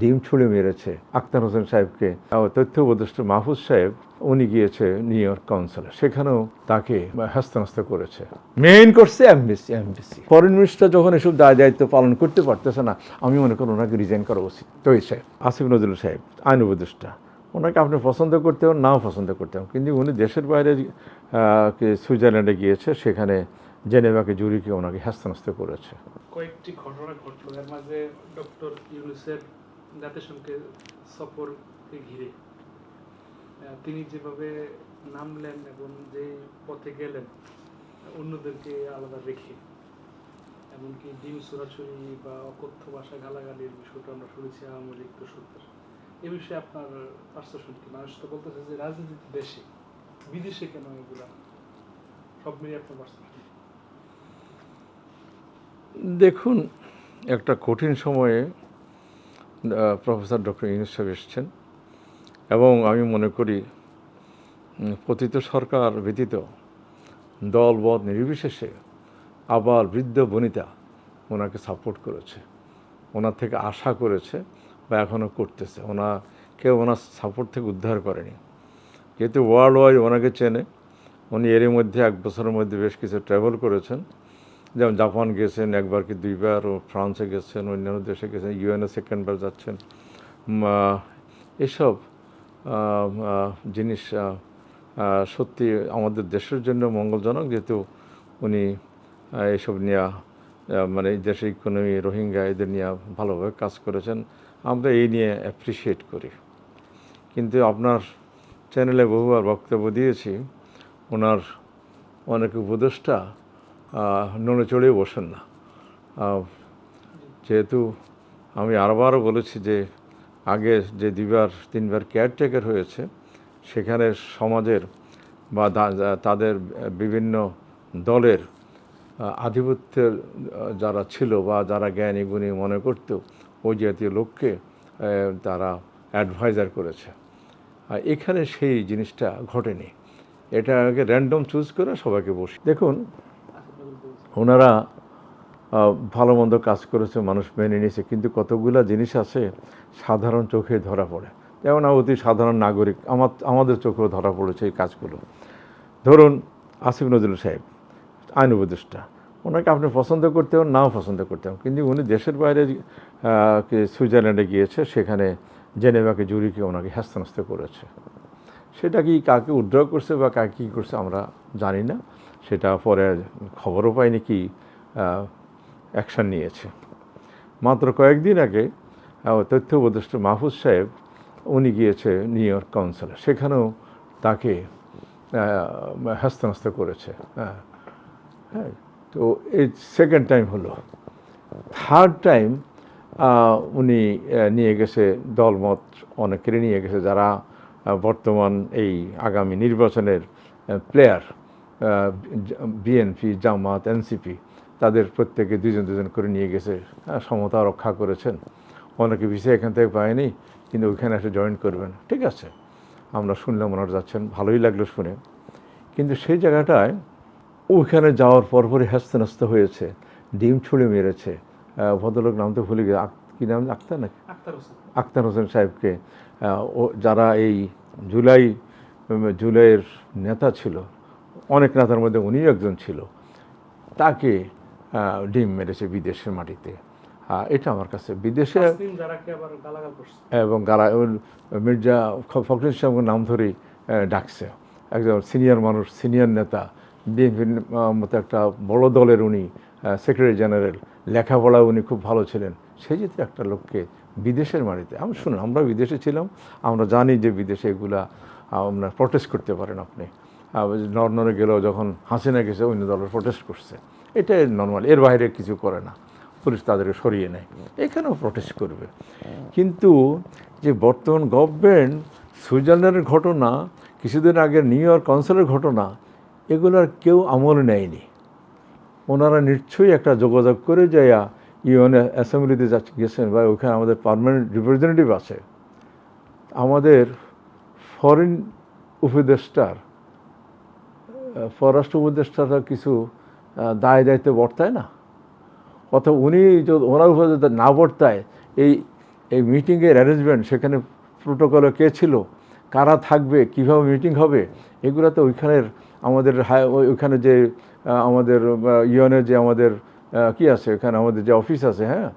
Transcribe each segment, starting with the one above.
ডিম ছুঁড়ে মেরেছে আক্তার হোসেন সাহেবকে। তথ্য উপদেষ্টা মাহফুজ সাহেব, উনি গিয়েছে নিউ ইয়র্ক কাউন্সিলে সেখানেও তাকে হস্তানস্ত করেছে। মেইন করছে এমবিসি এমবিসি ফরেন মিনিস্টার যখন এসব দায় দায়িত্ব পালন করতে পারতেছে না, আমি মনে করি ওনাকে রিজাইন করা উচিত। তৈরি সাহেব, আসিফ নজরুল সাহেব, আইন উপদেষ্টা, ওনাকে আপনি পছন্দ করতে হন, নাও পছন্দ করতে হন। কিন্তু উনি দেশের বাইরে সুইজারল্যান্ডে গিয়েছে, সেখানে জেনেভাকে জুরিকে ওনাকে হস্তানস্ত করেছে। কয়েকটি ঘটনা ঘটলো। এর মাঝে ডক্টর ইউনুসের জাতিসংঘের সফরকে ঘিরে। তিনি যেভাবে নামলেন এবং যে পথে গেলেন, অন্যদেরকে আলাদা রেখে, এমনকি ডিম সরাসরি বা অকথ্য ভাষা গালাগালির বিষয়টা আমরা শুনেছি আওয়ামী লীগ দোষকদের এ বিষয়ে আপনার পার্সেপশন কি? মানুষ তো বলতেছে যে রাজনীতি দেশে, বিদেশে কেন এগুলা? সব মিলিয়ে আপনার পার্সেপশন দেখুন, একটা কঠিন সময়ে প্রফেসর ডক্টর ইউনুস সাহেব এসছেন। এবং আমি মনে করি পতিত সরকার ব্যতীত দলবদ নির্বিশেষে আবার বৃদ্ধ বনিতা ওনাকে সাপোর্ট করেছে। ওনার থেকে আশা করেছে বা এখনও করতেছে। ওনা, কেউ ওনার সাপোর্ট থেকে উদ্ধার করেনি। যেহেতু ওয়ার্ল্ড ওয়াইড ওনাকে চেনে, উনি এরই মধ্যে এক বছরের মধ্যে বেশ কিছু ট্রাভেল করেছেন। যেমন জাপান গেছেন একবার কি দুইবার, ও ফ্রান্সে গেছেন, অন্যান্য দেশে গেছেন, ইউএনএ সেকেন্ডবার যাচ্ছেন। এসব জিনিস সত্যি আমাদের দেশের জন্য মঙ্গলজনক যেহেতু উনি এসব নিয়ে মানে দেশের ইকোনমি রোহিঙ্গা এদের নিয়ে ভালোভাবে কাজ করেছেন। আমরা এই নিয়ে অ্যাপ্রিসিয়েট করি। কিন্তু আপনার চ্যানেলে বহুবার বক্তব্য দিয়েছি, ওনার অনেক উপদেষ্টা নড়ে চড়েও বসেন না। যেহেতু আমি আরবারও বলেছি যে আগে যে দুইবার তিনবার কেয়ারটেকার হয়েছে, সেখানে সমাজের বা তাদের বিভিন্ন দলের আধিপত্যের যারা ছিল বা যারা জ্ঞানী গুণী মনে করত, ওই জাতীয় লোককে তারা অ্যাডভাইজার করেছে। আর এখানে সেই জিনিসটা ঘটেনি। এটা আগে র্যান্ডম চুজ করে সবাইকে বসে। দেখুন ওনারা ভালো মন্দ কাজ করেছে, মানুষ মেনে নিয়েছে, কিন্তু কতগুলা জিনিস আছে সাধারণ চোখে ধরা পড়ে। যেমন অতি সাধারণ নাগরিক, আমার, আমাদের চোখেও ধরা পড়েছে এই কাজগুলো। ধরুন, আসিফ নজরুল সাহেব, আইন উপদেষ্টা। ওনাকে আপনি পছন্দ করতে হন নাও পছন্দ করতে হন কিন্তু উনি দেশের বাইরে সুইজারল্যান্ডে গিয়েছে, সেখানে জেনেভাকে জুরিকে ওনাকে হস্তানস্ত করেছে। সেটা কি কাকে উদ্র করছে বা কাকে কী করছে আমরা জানি না। সেটা পরে খবরও পাইনি কি অ্যাকশান নিয়েছে। মাত্র কয়েকদিন আগে তথ্য উপদেষ্টা মাহফুজ সাহেব উনি গিয়েছে নিউ ইয়র্ক কাউন্সিলে সেখানেও তাকে আহ, করেছে। হ্যাঁ হ্যাঁ তো এই সেকেন্ড টাইম হলো। থার্ড টাইম উনি নিয়ে গেছে দলমত অনেকেরই নিয়ে গেছে যারা বর্তমান এই আগামী নির্বাচনের প্লেয়ার বিএনপি জামাত এনসিপি তাদের প্রত্যেকে দুজন দুজন করে নিয়ে গেছে সমতা রক্ষা করেছেন। অনেকে ভিসা এখান থেকে পায়নি কিন্তু ওইখানে এসে জয়েন করবেন। ঠিক আছে আমরা শুনলাম ওনারা যাচ্ছেন ভালোই লাগল শুনে। কিন্তু সেই জায়গাটায় ওখানে যাওয়ার পরপরই হ্যাস্ত হয়েছে ডিম ছুঁড়ে মেরেছে। ভদ্রলোক নাম তো ভুলে গিয়ে কী নাম আক্তার নাকি? আক্তার হোসেন। আক্তার হোসেন সাহেবকে। ও যারা এই জুলাই জুলাইয়ের নেতা ছিল অনেক নেতার মধ্যে উনিও একজন ছিল। তাকে ডিম মেরেছে বিদেশের মাটিতে। এটা আমার কাছে বিদেশে এবং গালা মির্জা ফখরুল ইসলামের নাম ধরেই ডাকছে। একজন সিনিয়র মানুষ সিনিয়র নেতা বিএনপির মতো একটা বড় দলের উনি সেক্রেটারি জেনারেল। লেখাপড়া উনি খুব ভালো ছিলেন। সেই যেতে একটা লোককে বিদেশের মাটিতে আমি শুনুন আমরা বিদেশে ছিলাম আমরা জানি যে বিদেশে এগুলা আমরা প্রটেস্ট করতে পারেন আপনি। নর্নরে গেলেও যখন হাসিনা গেছে, অন্য দলের প্রটেস্ট করছে। এটাই নর্মাল এর বাইরে কিছু করে না। পুলিশ তাদেরকে সরিয়ে নেয়। এখানেও প্রটেস্ট করবে। কিন্তু যে বর্তমান গভর্নমেন্ট সুইজারল্যান্ডের ঘটনা, কিছুদিন আগে নিউ ইয়র্ক কাউন্সিলের ঘটনা, এগুলোর কেউ আমল নেয়নি। ওনারা নিশ্চয়ই একটা যোগাযোগ করে যাইয়া ইউএন অ্যাসেম্বলিতে গেছেন বা ওখানে আমাদের পার্মানেন্ট রিপ্রেজেন্টেটিভ আছে। আমাদের ফরেন উপদেষ্টার পররাষ্ট্র উপদেষ্টারা কিছু দায় দায়িত্ব বর্তায় না? অথবা উনি যদি ওনার উপরে যদি না বর্তায়, এই এই মিটিংয়ের অ্যারেঞ্জমেন্ট সেখানে প্রোটোকলে কে ছিল, কারা থাকবে, কীভাবে মিটিং হবে, এগুলো তো ওইখানের আমাদের ওইখানে যে আমাদের ইউএনের যে আমাদের কি আছে ওখানে আমাদের যে অফিস আছে হ্যাঁ?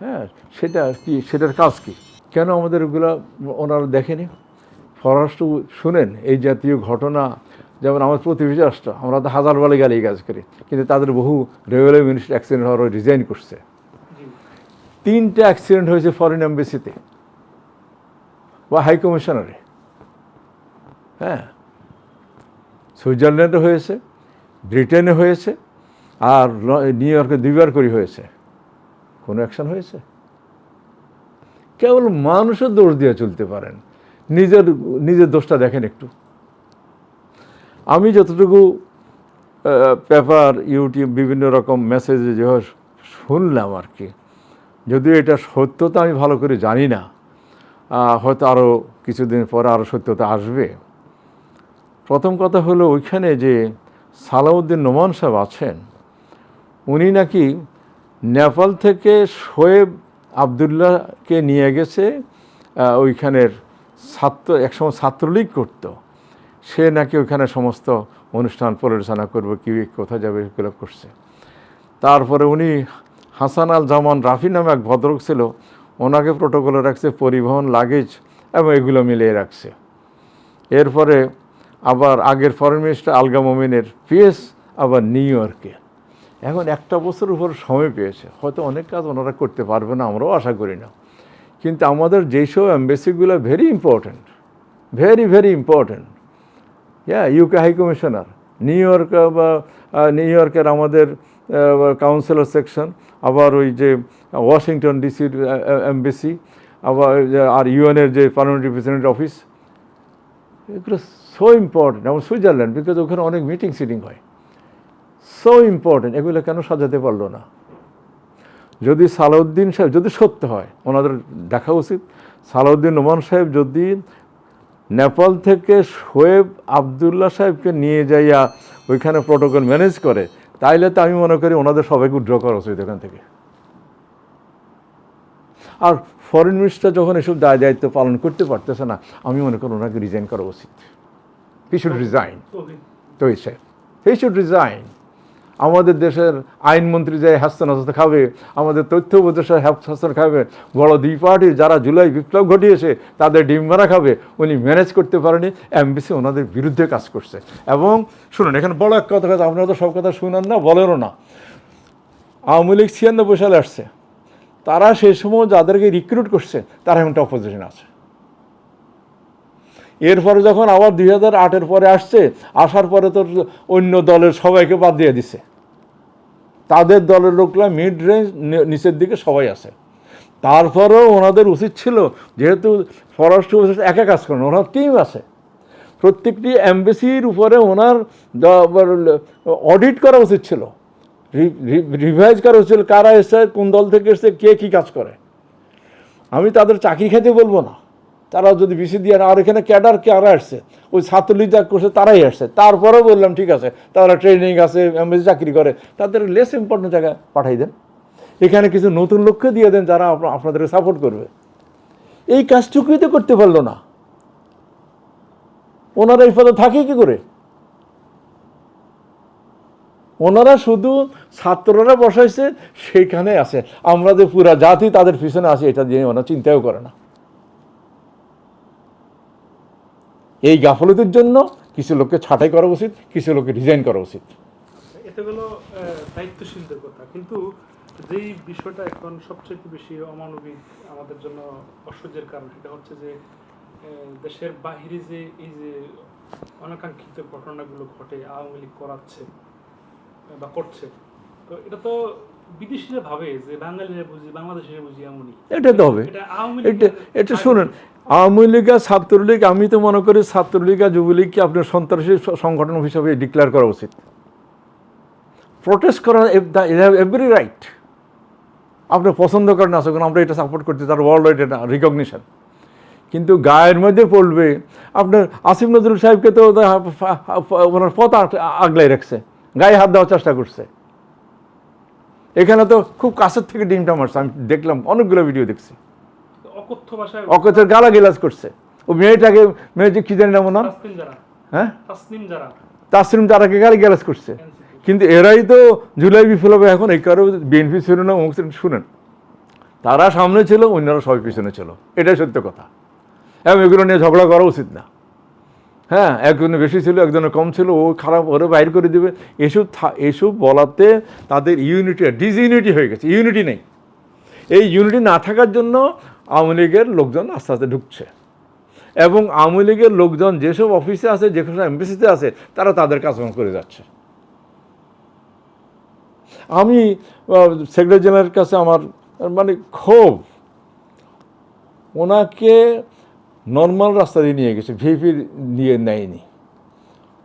হ্যাঁ সেটা কি, সেটার কাজ কি? কেন আমাদের ওগুলো ওনারা দেখেনি? পররাষ্ট্র, শুনেন, এই জাতীয় ঘটনা যেমন আমার প্রতিবেশী রাষ্ট্র আমরা তো হাজার বলে গেলে কাজ করি, কিন্তু তাদের বহু রেলওয়ে মিনিস্টার অ্যাক্সিডেন্ট হওয়ার রিজাইন করছে। তিনটে অ্যাক্সিডেন্ট হয়েছে ফরেন এম্বাসিতে বা হাই কমিশনারে হ্যাঁ সুইজারল্যান্ডে হয়েছে, ব্রিটেনে হয়েছে, আর নিউ ইয়র্কে দুইবার করে হয়েছে। কোনো অ্যাকশন হয়েছে? কেবল মানুষের দোষ দিয়ে চলতে পারেন। নিজের নিজের দোষটা দেখেন একটু। আমি যতটুকু পেপার, ইউটিউব, বিভিন্ন রকম মেসেজে যেভাবে শুনলাম আর কি, যদিও এটা সত্যতা আমি ভালো করে জানি না হয়তো আরও কিছুদিন পরে আরও সত্যতা আসবে। প্রথম কথা হলো ওইখানে যে সালাউদ্দিন নোমান সাহেব আছেন, উনি নাকি নেপাল থেকে শোয়েব আবদুল্লাহকে নিয়ে গেছে ওইখানের ছাত্র, একসময় ছাত্রলীগ করতো। সে নাকি ওইখানে সমস্ত অনুষ্ঠান পরিচালনা করবে, কি, কোথায় যাবে এগুলো করছে। তারপরে উনি হাসান আল জামান রাফি নামে এক ভদ্রক ছিল, ওনাকে প্রোটোকলে রাখছে, পরিবহন লাগেজ এবং এগুলো মিলিয়ে রাখছে। এরপরে আবার আগের ফরেন মিনিস্টার আলগা মমিনের পিএস, আবার নিউ ইয়র্কে। এখন একটা বছর উপর সময় পেয়েছে, হয়তো অনেক কাজ ওনারা করতে পারবে না, আমরাও আশা করি না। কিন্তু আমাদের যেসব অ্যাম্বাসিগুলো very important very very important হ্যাঁ UK high commissioner New York বা নিউ ইয়র্কের আমাদের কাউন্সিলর সেকশন আবার ওই যে ওয়াশিংটন ডিসির এমবিসি আবার আর ইউএনের যে পার্লামেন্ট রিপ্রেজেন্টেটিভ অফিস এগুলো সো ইম্পর্টেন্ট এবং সুইজারল্যান্ড বিকজ ওখানে অনেক মিটিং সিটিং হয়। সো ইম্পর্টেন্ট এগুলো কেন সাজাতে পারল না? যদি সালাউদ্দিন সাহেব, যদি সত্য হয়, ওনাদের দেখা উচিত। সালাউদ্দিন নোমান সাহেব যদি নেপাল থেকে শোয়েব আবদুল্লাহ সাহেবকে নিয়ে যাইয়া ওইখানে প্রোটোকল ম্যানেজ করে তাইলে তো আমি মনে করি ওনাদের সবাইকে উড্র করা উচিত এখান থেকে। আর ফরেন মিনিস্টার যখন এসব দায় দায়িত্ব পালন করতে পারতেছে না আমি মনে করি ওনাকে রিজাইন করা উচিত। হি শুড রিজাইন তো হি শুড রিজাইন আমাদের দেশের আইনমন্ত্রী যে হাসান হাসান খাবে, আমাদের তথ্য উপদেষ্টা হাসান খাবে বড় দুই পার্টি যারা জুলাই বিপ্লব ঘটিয়েছে, তাদের ডিম্বারা খাবে, উনি ম্যানেজ করতে পারেনি, এমবিসি ওনাদের বিরুদ্ধে কাজ করছে। এবং শুনুন, এখানে বড় এক কথা কথা আপনারা তো সব কথা শুনেন না, বলেনও না। আওয়ামী লীগ ছিয়ানব্বই সালে আসছে। তারা সেই সময় যাদেরকে রিক্রুট করছে, তারা এখন অপোজিশন আছে। এরপরে যখন আবার দুই হাজার আটের পরে আসছে, আসার পরে তো অন্য দলের সবাইকে বাদ দিয়ে দিছে। তাদের দলের লোকরা মিড রেঞ্জ নিচের দিকে সবাই আছে। তারপরেও ওনাদের উচিত ছিল, যেহেতু ফরেস্ট অফিস একা কাজ করেন, ওনার টিম আছে। প্রত্যেকটি এমবেসির উপরে ওনার অডিট করা উচিত ছিল। রিভাইজ করা উচিত ছিল, কারা এসছে, কোন দল থেকে এসছে, কে কী কাজ করে। আমি তাদের চাকরি খেতে বলব না। তারা যদি বিসি দিয়ে আর এখানে ক্যাডার কারা আসছে? ওই ছাত্রলীগ যা করছে, তারাই আসছে। তারপরেও বললাম, ঠিক আছে, তারা ট্রেনিং আছে এমবেসি চাকরি করে, তাদের লেস ইম্পর্টেন্ট জায়গায় পাঠাই দেন। এখানে কিছু নতুন লক্ষ্য দিয়ে দেন, যারা আপনাদেরকে সাপোর্ট করবে। এই কাজটুকুই তো করতে পারল না। ওনারা এই পদে থাকে কি করে? ওনারা শুধু ছাত্ররা বসাইছে, সেইখানে আছে। আমরা যে পুরা জাতি, তাদের পিছনে আছে, এটা দিয়ে ওনারা চিন্তাও করে না। এই গাফলতির জন্য কিছু লোককে ছাঁটাই করা উচিত কিছু লোককে রিজাইন করা উচিত। এতে হলো দায়িত্বশীলদের কথা। কিন্তু যেই বিষয়টা এখন সবচেয়ে বেশি অমানবিক আমাদের জন্য অসহ্যের কারণ সেটা হচ্ছে যে দেশের বাহিরে যে এই যে অনাকাঙ্ক্ষিত ঘটনাগুলো ঘটে আওয়ামী লীগ করাচ্ছে বা করছে তো এটা তো বিদেশিরা ভাবে যে বাঙালিরা বুঝি বাংলাদেশিরা বুঝি এমনই। এটা তো হবে। এটা এটা এটা শুনুন আওয়ামী লীগ আর ছাত্রলীগ, আমি তো মনে করি ছাত্রলীগ আর যুবলীগকে আপনার সন্ত্রাসী সংগঠন হিসাবে ডিক্লেয়ার করা উচিত? প্রোটেস্ট করার এভরি রাইট আপনি পছন্দ করেন আসুন আমরা এটা সাপোর্ট করছি, তার ওয়ার্ল্ড ওয়াইড এটা রিকগনিশন কিন্তু গায়ের মধ্যে পড়বে, আপনার আসিফ নজরুল সাহেবকে তো ওনার পথ আগলাই রাখছে, গায়ে হাত দেওয়ার চেষ্টা করছে। এখানে তো খুব কাছের থেকে ডিমটা মারছে, আমি দেখলাম, অনেকগুলো ভিডিও দেখছি। অকথ্য ভাষায় অকথের গালা গিলাজ করছে। ও মেয়েটাকে মেয়েটি কি জানি না মনে হয়? তাসনিম যারা তাসলিম তারাকে গালি গ্যালাজ করছে। কিন্তু এরাই তো জুলাই বিপ্লবে এখন এই কারও বিএনপি ছিল না অমুক শুনেন। তারা সামনে ছিল অন্যরা সবাই পিছনে ছিল। এটাই সত্য কথা। এবং এগুলো নিয়ে ঝগড়া করা উচিত না। হ্যাঁ একজনের বেশি ছিল একজনের কম ছিল ও খারাপ ওরে বাইর করে দিবে। এসব এসব বলাতে তাদের ইউনিটি ডিসইউনিটি হয়ে গেছে ইউনিটি নেই। এই ইউনিটি না থাকার জন্য আওয়ামী লীগের লোকজন আস্তে আস্তে ঢুকছে। এবং আওয়ামী লীগের লোকজন যেসব অফিসে আছে, যেসব এমবিসিতে আছে, তারা তাদের কাজকর্ম করে যাচ্ছে। আমি সেক্রেটারি জেনারেলের কাছে আমার মানে ক্ষোভ। ওনাকে নর্মাল রাস্তা দিয়ে নিয়ে গেছে, ভিপি নিয়ে নেয়নি।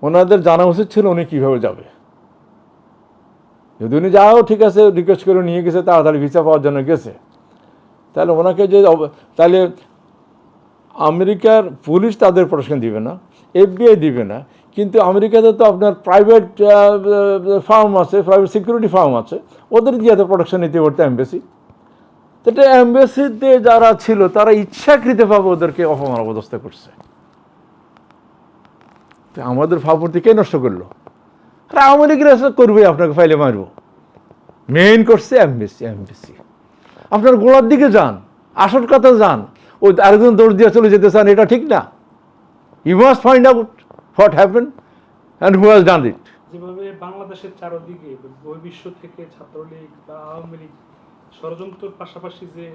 ওনাদের জানা উচিত ছিল উনি কীভাবে যাবে। যদি উনি যাও, ঠিক আছে রিকোয়েস্ট করে নিয়ে গেছে, তাড়াতাড়ি ভিসা পাওয়ার জন্য গেছে। তাহলে ওনাকে যে তাহলে আমেরিকার পুলিশ তাদের প্রোটেকশন দিবে না, এফবিআই দিবে না, কিন্তু আমেরিকাতে তো আপনার প্রাইভেট ফার্ম আছে প্রাইভেট সিকিউরিটি ফার্ম আছে, ওদের দিয়ে তো প্রোটেকশন নিতে পারতো তো এটা এম্বাসিতে যারা ছিল, তারা ইচ্ছাকৃতভাবে ওদেরকে অপমান অবস্থা করছে। তো আমাদের ভাবমূর্তি কে নষ্ট করল? এসে করবে, আপনাকে ফাইলে মারবো। মেইন করছে এমবিসি এমবিসি আপনার গোড়ার দিকে যান আসল কথা যান ও আরেকজন দৌড় দিয়ে চলে যেতে চান এটা ঠিক না। You must find out what happen and who has done it যেভাবে বাংলাদেশের চারদিকে বহির্বিশ্ব থেকে ছাত্রলীগ বা আওয়ামী লীগ ষড়যন্ত্রের পাশাপাশি যে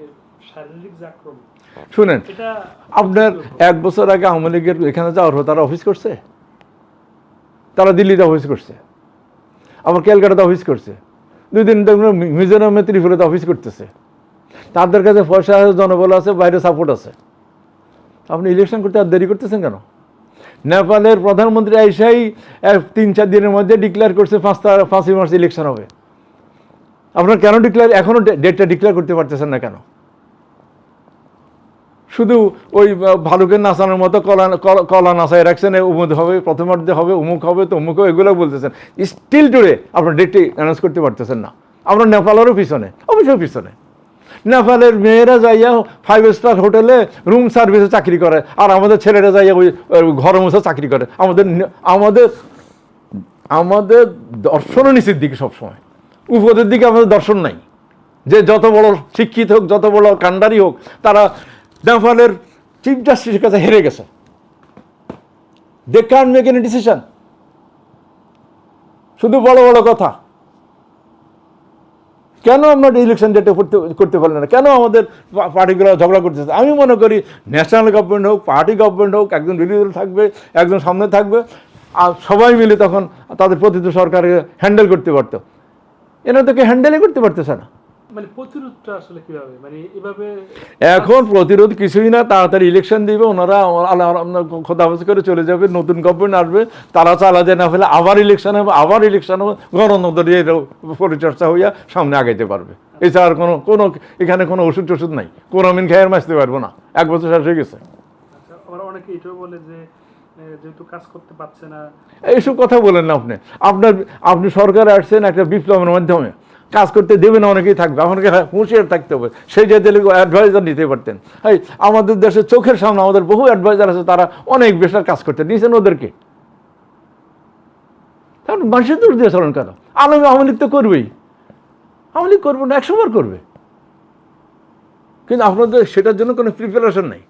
শারীরিক যে আক্রমণ শুনেন আপনার এক বছর আগে আওয়ামী লীগের এখানে যাওয়ার তারা অফিস করছে? তারা দিল্লিতে অফিস করছে। আবার ক্যালকাটাতে অফিস করছে। দুই দিন মিজোরামে ত্রিপুরাতে অফিস করতেছে। তাদের কাছে পয়সা আছে, জনবল আছে, বাইরে সাপোর্ট আছে। আপনি ইলেকশন করতে আর দেরি করতেছেন কেন? নেপালের প্রধানমন্ত্রী আইসাই তিন চার দিনের মধ্যে ডিক্লেয়ার করছে পাঁচ পাঁচই মার্চ ইলেকশন হবে। আপনার কেন ডিক্লেয়ার এখনও ডেটটা ডিক্লেয়ার করতে পারতেছেন না কেন? শুধু ওই ভালুকের নাচানোর মতো কলা, কলা- নাচায় রাখছেন উমুক হবে প্রথমার্ধে হবে, উমুক হবে তো উমুক হবে, এগুলো বলতেছেন। স্টিল টুডে আপনার ডেটটি অ্যানাউন্স করতে পারতেছেন না। আমরা নেপালেরও পিছনে, অবশ্যই পিছনে। নেপালের মেয়েরা যাইয়া ফাইভ স্টার হোটেলে রুম সার্ভিসে চাকরি করে। আর আমাদের ছেলেরা যাইয়া ওই ঘর মশা চাকরি করে। আমাদের আমাদের আমাদের দর্শন নিচের দিকে সবসময়। উপদের দিকে আমাদের দর্শন নাই। যে যত বড় শিক্ষিত হোক, যত বড় কান্ডারি হোক, তারা নেপালের চিফ জাস্টিসের কাছে হেরে গেছে। They can make any decision শুধু বড় বড় কথা। কেন আমরা ইলেকশন ডেটে করতে করতে পারলেন না? কেন আমাদের পার্টিগুলো ঝগড়া করতেছে? আমি মনে করি ন্যাশনাল গভর্নমেন্ট হোক পার্টি গভর্নমেন্ট হোক, একজন বিরোধী থাকবে, একজন সামনে থাকবে, আর সবাই মিলে তখন তাদের প্রতিটি সরকারকে হ্যান্ডেল করতে পারতো। এনারা তোকে হ্যান্ডেলই করতে পারতেছে না। মানে প্রতিরোধটা আসলে কীভাবে? মানে এভাবে এখন প্রতিরোধ কিছুই না তাড়াতাড়ি ইলেকশন দিবে ওনারা খোদাফজ করে চলে যাবে নতুন গভর্নমেন্ট আসবে তারা চালাতে না ফেলে আবার ইলেকশন হবে আবার ইলেকশন হবে গণতন্ত্র দিয়ে পরিচর্চা হইয়া সামনে আগাইতে পারবে। এছাড়া আর কোনো কোনো এখানে কোনো ওষুধ টষুধ নাই। কোনো মিন খেয়ে মাসতে পারব না। এক বছর শেষ হয়ে গেছে। আচ্ছা, আবার অনেকে এটাও বলে যে এইসব কথা বলেন না আপনি। আপনার আপনি সরকারে আসছেন একটা বিপ্লবের মাধ্যমে। কাজ করতে দেবে না, অনেকেই থাকবে। আমাকে হুঁশিয়ার থাকতে হবে। সেই যে দিলে অ্যাডভাইজার নিতে পারতেন। এই আমাদের দেশের চোখের সামনে আমাদের বহু অ্যাডভাইজার আছে, তারা অনেক বেশি কাজ করতে নিয়েছেন ওদেরকে। কারণ মানুষের দূর দিয়ে চলেন কেন? আলম আওয়ামী তো করবেই। আওয়ামী লীগ করবে না একশোবার করবে। কিন্তু আপনাদের সেটার জন্য কোনো প্রিপারেশন নেই।